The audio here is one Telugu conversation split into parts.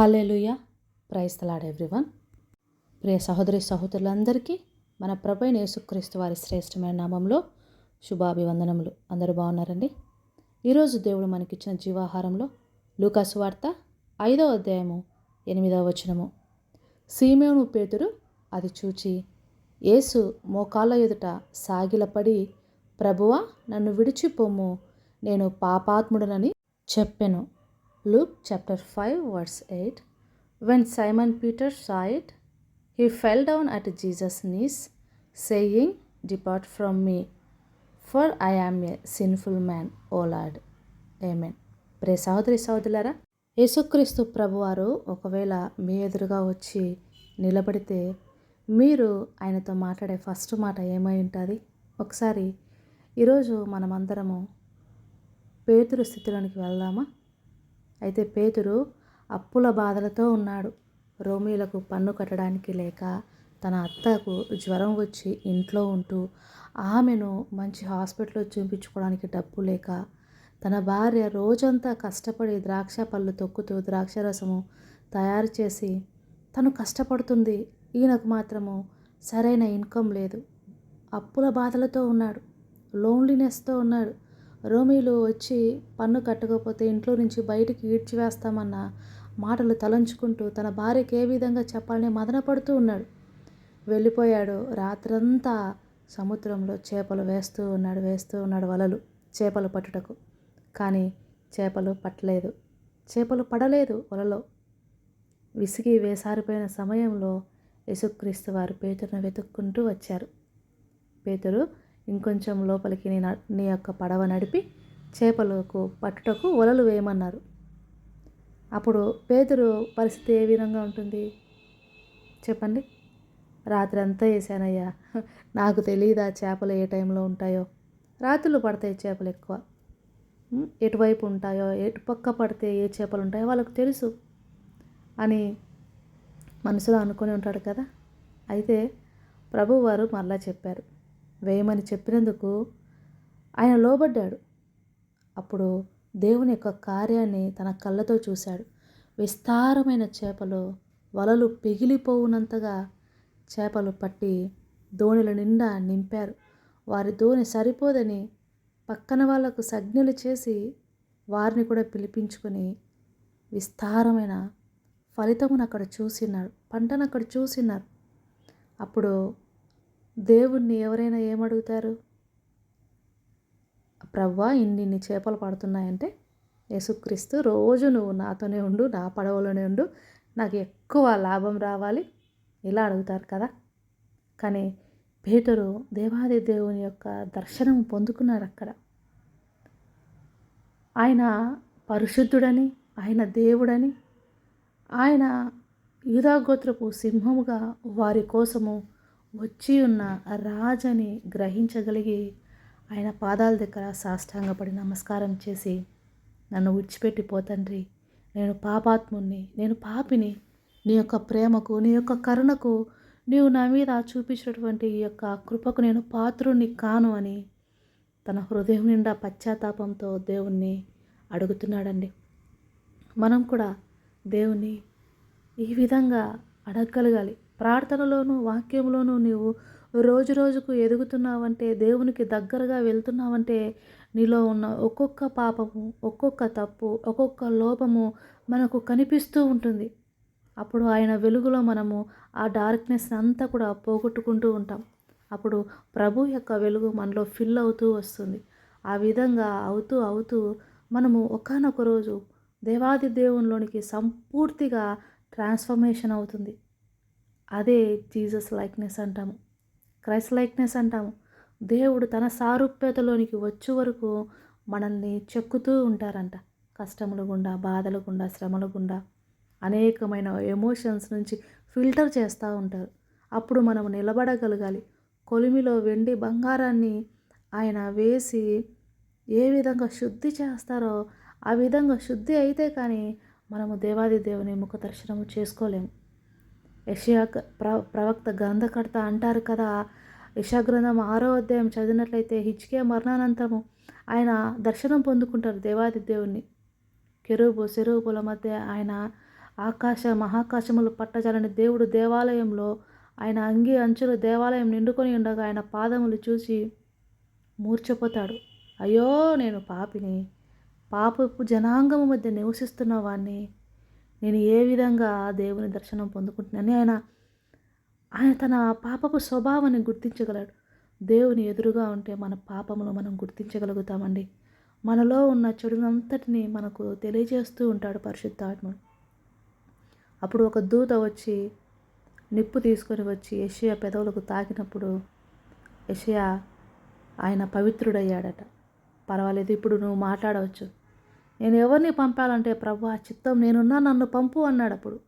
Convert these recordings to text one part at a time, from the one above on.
Hallelujah praise the Lord everyone. ప్రియ సహోదరి సహోదరులందరికీ మన ప్రభైన యేసుక్రీస్తు వారి శ్రేష్టమైన నామంలో శుభాభివందనములు. అందరూ బాగున్నారండి? ఈరోజు దేవుడు మనకిచ్చిన జీవాహారంలో లూకాసు వార్త ఐదవ అధ్యాయము ఎనిమిదవ వచనము. సీమేను పేతురు అది చూచి యేసు మోకాళ్ళ ఎదుట సాగిలపడి ప్రభువా నన్ను విడిచిపోము నేను పాపాత్ముడనని చెప్పెను. Luke chapter five verse eight when Simon Peter saw he fell down at Jesus knees saying saying, from me for I am a sinful man O Lord amen pray సహోదరి సహోదరులారా యేసుక్రీస్తు ప్రభువారు ఒకవేళ మీ ఎదురుగా వచ్చి నిలబడితే మీరు ఆయనతో మాట్లాడే ఫస్ట్ మాట ఏమై ఉంటుంది ఒకసారి ఈరోజు మనమందరము పేతురు స్థితిలోనికి వెళ్దామా అయితే పేతురు అప్పుల బాధలతో ఉన్నాడు. రోమీలకు పన్ను కట్టడానికి లేక తన అత్తకు జ్వరం వచ్చి ఇంట్లో ఉంటూ ఆమెను మంచి హాస్పిటల్లో చూపించుకోవడానికి డబ్బు లేక తన భార్య రోజంతా కష్టపడి ద్రాక్ష పళ్ళు తొక్కుతూ ద్రాక్ష రసము తయారు చేసి తను కష్టపడుతుంది. ఈయనకు మాత్రము సరైన ఇన్కమ్ లేదు. అప్పుల బాధలతో ఉన్నాడు. లోన్లీనెస్తో ఉన్నాడు. రోమీలు వచ్చి పన్ను కట్టకపోతే ఇంట్లో నుంచి బయటికి ఈడ్చివేస్తామన్న మాటలు తలంచుకుంటూ తన భార్యకి ఏ విధంగా చెప్పాలని మదనపడుతూ ఉన్నాడు. వెళ్ళిపోయాడు. రాత్రంతా సముద్రంలో చేపలు వేస్తూ ఉన్నాడు వేస్తూ ఉన్నాడు వలలు చేపలు పట్టుటకు. కానీ చేపలు పట్టలేదు. చేపలు పడలేదు వలలో. విసిగి వేసారిపోయిన సమయంలో యేసుక్రీస్తు వారు పేతురును వెతుక్కుంటూ వచ్చారు. పేతురు ఇంకొంచెం లోపలికి నీ నీ యొక్క పడవ నడిపి చేపలకు పట్టుటకు వలలు వేయమన్నారు. అప్పుడు పేదరు పరిస్థితి ఏ విధంగా ఉంటుంది? చెప్పండి. రాత్రి అంతా వేసానయ్యా నాకు తెలియదా చేపలు ఏ టైంలో ఉంటాయో? రాత్రులు పడతాయి చేపలు ఎక్కువ. ఎటువైపు ఉంటాయో? ఎటు పక్క పడితే ఏ చేపలు ఉంటాయో వాళ్ళకు తెలుసు అని మనసులో అనుకుని ఉంటాడు కదా. అయితే ప్రభువారు మరలా చెప్పారు. వేయమని చెప్పినందుకు ఆయన లోబడ్డాడు. అప్పుడు దేవుని యొక్క కార్యాన్ని తన కళ్ళతో చూశాడు. విస్తారమైన చేపలు వలలు పిగిలిపోవునంతగా చేపలు పట్టి దోణిల నిండా నింపారు. వారి దోణి సరిపోదని పక్కన వాళ్ళకు సజ్ఞలు చేసి వారిని కూడా పిలిపించుకొని విస్తారమైన ఫలితమును అక్కడ చూసినారు పంటను అక్కడ చూసినారు. అప్పుడు దేవుణ్ణి ఎవరైనా ఏమడుగుతారు? ప్రవ్వా ఇన్ని చేపలు పడుతున్నాయంటే యేసుక్రీస్తు రోజు నువ్వు నాతోనే ఉండు నా పడవలోనే ఉండు నాకు ఎక్కువ లాభం రావాలి ఇలా అడుగుతారు కదా. కానీ పేటరు దేవాది దేవుని యొక్క దర్శనం పొందుకున్నారు అక్కడ. ఆయన పరిశుద్ధుడని ఆయన దేవుడని ఆయన యుధాగోత్రపు సింహముగా వారి కోసము వచ్చి ఉన్న రాజని గ్రహించగలిగి ఆయన పాదాల దగ్గర సాష్టాంగపడి నమస్కారం చేసి నన్ను విడిచిపెట్టి పోతండ్రి నేను పాపాత్ముణ్ణి. నేను పాపిని. నీ యొక్క ప్రేమకు నీ యొక్క కరుణకు నీవు నా మీద చూపించినటువంటి ఈ యొక్క కృపకు నేను పాత్రుణ్ణి కాను అని తన హృదయం నిండా పశ్చాత్తాపంతో దేవుణ్ణి అడుగుతున్నాడండి. మనం కూడా దేవుణ్ణి ఈ విధంగా అడగగలగాలి. ప్రార్థనలోను వాక్యంలోనూ నీవు రోజు రోజుకు ఎదుగుతున్నావంటే దేవునికి దగ్గరగా వెళ్తున్నావంటే నీలో ఉన్న ఒక్కొక్క పాపము ఒక్కొక్క తప్పు ఒక్కొక్క లోపము మనకు కనిపిస్తూ ఉంటుంది. అప్పుడు ఆయన వెలుగులో మనము ఆ డార్క్నెస్ అంతా కూడా పోగొట్టుకుంటూ ఉంటాం. అప్పుడు ప్రభు యొక్క వెలుగు మనలో ఫిల్ అవుతూ వస్తుంది. ఆ విధంగా అవుతూ అవుతూ మనము ఒకనొక రోజు దేవాది దేవునిలోనికి సంపూర్తిగా ట్రాన్స్ఫర్మేషన్ అవుతుంది. అదే జీసస్ లైక్నెస్ అంటాము. క్రైస్ట్ లైక్నెస్ అంటాము. దేవుడు తన సారూప్యతలోనికి వచ్చే వరకు మనల్ని చెక్కుతూ ఉంటారంట. కష్టముల గుండా బాధల గుండా శ్రమల గుండా అనేకమైన ఎమోషన్స్ నుంచి ఫిల్టర్ చేస్తూ ఉంటారు. అప్పుడు మనం నిలబడగలగాలి. కొలిమిలో వెండి బంగారాన్ని ఆయన వేసి ఏ విధంగా శుద్ధి చేస్తారో ఆ విధంగా శుద్ధి అయితే కానీ మనము దేవాది దేవుని ముఖ దర్శనము చేసుకోలేము. యషయా ప్ర ప్రవక్త గ్రంథకర్త అంటారు కదా యశాగ్రంథం ఆరో అధ్యాయం చదివినట్లయితే హిచ్కే మరణానంతరము ఆయన దర్శనం పొందుకుంటారు దేవాది దేవుణ్ణి. కెరూబు సెరూపుల మధ్య ఆయన ఆకాశ మహాకాశములు పట్టజాలని దేవుడు దేవాలయంలో ఆయన అంగి అంచులు దేవాలయం నిండుకొని ఉండగా ఆయన పాదములు చూసి మూర్చపోతాడు అయ్యో నేను పాపిని. పాపపు జనాంగము మధ్య నివసిస్తున్న వాడిని నేను ఏ విధంగా దేవుని దర్శనం పొందుకుంటున్నానని ఆయన ఆయన తన పాపపు స్వభావాన్ని గుర్తించగలడు. దేవుని ఎదురుగా ఉంటే మన పాపములు మనం గుర్తించగలుగుతామండి. మనలో ఉన్న చెడునంతటిని మనకు తెలియజేస్తూ ఉంటాడు పరిశుద్ధాత్ముడు. అప్పుడు ఒక దూత వచ్చి నిప్పు తీసుకొని వచ్చి యషియా పెదవులకు తాకినప్పుడు యషియా ఆయన పవిత్రుడయ్యాడట. పర్వాలేదు ఇప్పుడు నువ్వు మాట్లాడవచ్చు. నేను ఎవరిని పంపాలంటే ప్రభు ఆ చిత్తం నేనున్నా నన్ను పంపు అన్నాడు అప్పుడు.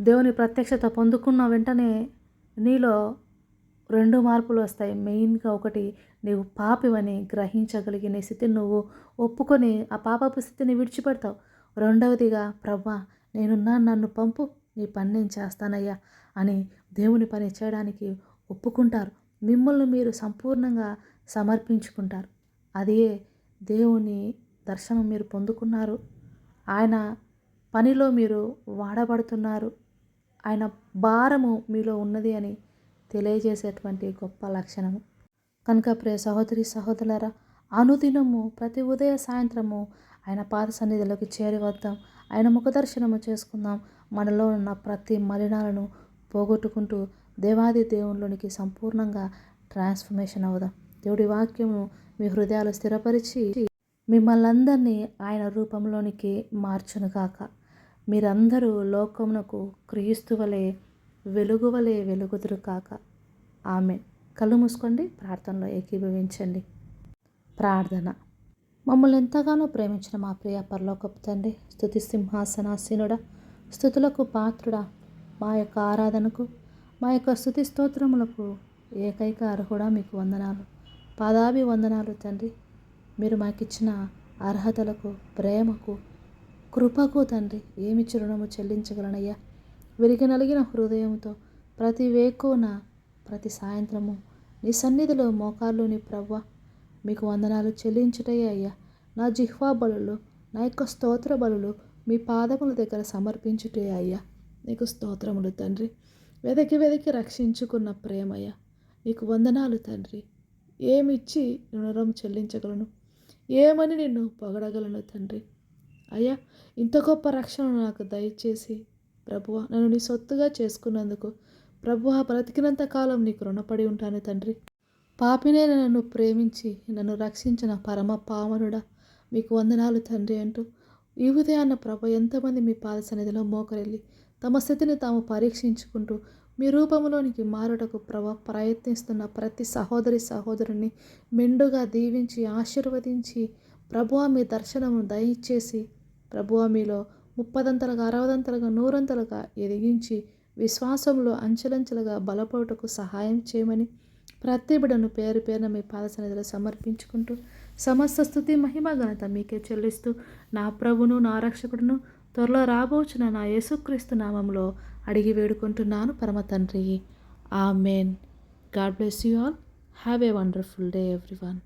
దేవుని ప్రత్యక్షత పొందుకున్న వెంటనే నీలో రెండు మార్పులు వస్తాయి. మెయిన్గా ఒకటి నీవు పాపివని గ్రహించగలిగిన స్థితిని నువ్వు ఒప్పుకొని ఆ పాపపు స్థితిని విడిచిపెడతావు. రెండవదిగా ప్రభా నేనున్నా నన్ను పంపు నీ పని నేను చేస్తానయ్యా అని దేవుని పని చేయడానికి ఒప్పుకుంటారు. మిమ్మల్ని మీరు సంపూర్ణంగా సమర్పించుకుంటారు. అదే దేవుని దర్శనం మీరు పొందుకున్నారు. ఆయన పనిలో మీరు వాడబడుతున్నారు. ఆయన భారము మీలో ఉన్నది అని తెలియజేసేటువంటి గొప్ప లక్షణము. కనుక ప్రియ సహోదరి సహోదరులరా అనుదినము ప్రతి ఉదయ సాయంత్రము ఆయన పాద సన్నిధిలోకి చేరి వద్దాం. ఆయన ముఖదర్శనము చేసుకుందాం. మనలో ఉన్న ప్రతి మలినాలను పోగొట్టుకుంటూ దేవాది దేవునిలోనికి సంపూర్ణంగా ట్రాన్స్ఫర్మేషన్ అవుదాం. దేవుడి వాక్యము మీ హృదయాలు స్థిరపరిచి మిమ్మల్ని అందరినీ ఆయన రూపంలోనికి మార్చునుగాక. మీరందరూ లోకమునకు క్రీస్తు వలె వెలుగు వలె వెలుగుదురు కాక ఆమె కళ్ళు మూసుకోండి ప్రార్థనలో ఏకీభవించండి. ప్రార్థన. మమ్మల్ని ఎంతగానో ప్రేమించిన మా ప్రియ పరలోకపు తండ్రి స్థుతి సింహాసనాసీనుడ స్థుతులకు పాత్రుడా మా యొక్క ఆరాధనకు మా యొక్క స్థుతి స్తోత్రములకు ఏకైక అర్హుడా మీకు వందనాలు. పాదాభి వందనాలు తండ్రి. మీరు మాకిచ్చిన అర్హతలకు ప్రేమకు కృపకు తండ్రి ఏమి చిరుణము చెల్లించగలనయ్యా? విరిగి నలిగిన హృదయంతో ప్రతి వేకోన ప్రతి సాయంత్రము నీ సన్నిధిలో మోకాల్లోని ప్రవ్వ. మీకు వందనాలు చెల్లించుటయ్యా అయ్యా. నా జిహ్వా బలులు నా యొక్క స్తోత్ర బలులు మీ పాదముల దగ్గర సమర్పించుటే అయ్యా. నీకు స్తోత్రములు తండ్రి. వెదకి వెదకి రక్షించుకున్న ప్రేమయ్య. నీకు వందనాలు తండ్రి. ఏమిచ్చి రుణరం చెల్లించగలను? ఏమని నిన్ను పొగడగలను తండ్రి? అయ్యా ఇంత గొప్ప రక్షణ నాకు దయచేసి ప్రభువ నన్ను నీ సొత్తుగా చేసుకున్నందుకు ప్రభువ బ్రతికినంత కాలం నీకు రుణపడి ఉంటాను తండ్రి. పాపినే నన్ను ప్రేమించి నన్ను రక్షించిన పరమ పావనుడా మీకు వందనాలు తండ్రి అంటూ ఈ ఉదయాన్న ప్రభ ఎంతమంది మీ పాద సన్నిధిలో మోకరెళ్ళి తమ స్థితిని తాము పరీక్షించుకుంటూ మీ రూపంలోనికి మారుటకు ప్రవ ప్రయత్నిస్తున్న ప్రతి సహోదరి సహోదరుని మెండుగా దీవించి ఆశీర్వదించి ప్రభువ మీ దర్శనము దయచేసి ప్రభువ మీలో ముప్పదంతలుగా అరవదంతలుగా నూరంతలుగా ఎదిగించి విశ్వాసంలో అంచెలంచెలుగా బలపడుటకు సహాయం చేయమని ప్రతి బిడను పేరు పేరున మీ పాదసన్నిధిలో సమర్పించుకుంటూ సమస్త స్థుతి మహిమ ఘనత మీకే చెల్లిస్తూ నా ప్రభును నా రక్షకుడును త్వరలో రాబోచున్న నా యేసుక్రీస్తు నామంలో అడిగి వేడుకుంటున్నాను పరమ తండ్రి. Amen God bless you all. Have a wonderful day everyone.